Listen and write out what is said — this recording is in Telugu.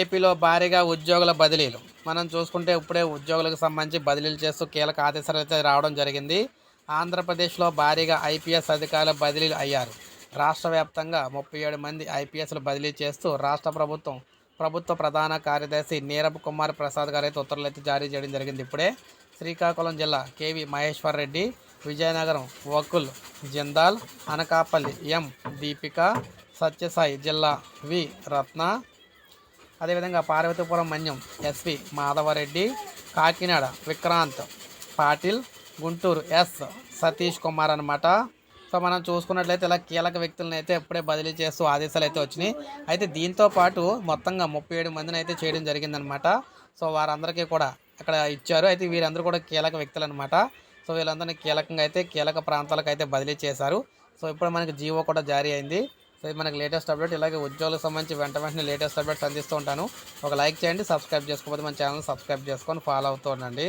ఏపీలో భారీగా ఉద్యోగుల బదిలీలు. మనం చూసుకుంటే ఇప్పుడే ఉద్యోగులకు సంబంధించి బదిలీలు చేస్తూ కీలక ఆదేశాలు అయితే రావడం జరిగింది. ఆంధ్రప్రదేశ్లో భారీగా ఐపీఎస్ అధికారులు బదిలీలు అయ్యారు. రాష్ట్ర వ్యాప్తంగా ముప్పై ఏడు మంది ఐపీఎస్లు బదిలీ చేస్తూ రాష్ట్ర ప్రభుత్వం ప్రభుత్వ ప్రధాన కార్యదర్శి నీరబ్ కుమార్ ప్రసాద్ గారు అయితే ఉత్తర్వులు అయితే జారీ చేయడం జరిగింది ఇప్పుడే. శ్రీకాకుళం జిల్లా కేవి మహేశ్వర్ రెడ్డి విజయనగరం వకుల్ జిందాల్ అనకాపల్లి ఎం దీపిక సత్యసాయి జిల్లా వి రత్న అదేవిధంగా పార్వతీపురం మన్యం ఎస్పి మాధవరెడ్డి కాకినాడ విక్రాంత్ పాటిల్ గుంటూరు ఎస్ సతీష్ కుమార్ అనమాట సో మనం చూసుకున్నట్లయితే ఇలా కీలక వ్యక్తులను అయితే ఎప్పుడే బదిలీ చేస్తూ ఆదేశాలు అయితే వచ్చినాయి. అయితే దీంతో పాటు మొత్తంగా ముప్పై ఏడు మందిని అయితే చేయడం జరిగిందనమాట సో వారందరికీ కూడా అక్కడ ఇచ్చారు. అయితే వీరందరూ కూడా కీలక వ్యక్తులు అనమాట సో వీళ్ళందరినీ కీలకంగా అయితే కీలక ప్రాంతాలకు అయితే బదిలీ చేశారు. సో ఇప్పుడు మనకి జీవో కూడా జారీ అయింది. సో ఇది మనకి లేటెస్ట్ అప్డేట్ ఇలాగే ఉద్యోగులకు సంబంధించి వెంట వెంటనే లేటెస్ట్ అప్డేట్స్ అందిస్తూ ఉంటాను. ఒక లైక్ చేయండి సబ్స్క్రైబ్ చేసుకోకపోతే మన ఛానల్ సబ్స్క్రైబ్ చేసుకొని ఫాలో అవుతూ ఉండండి.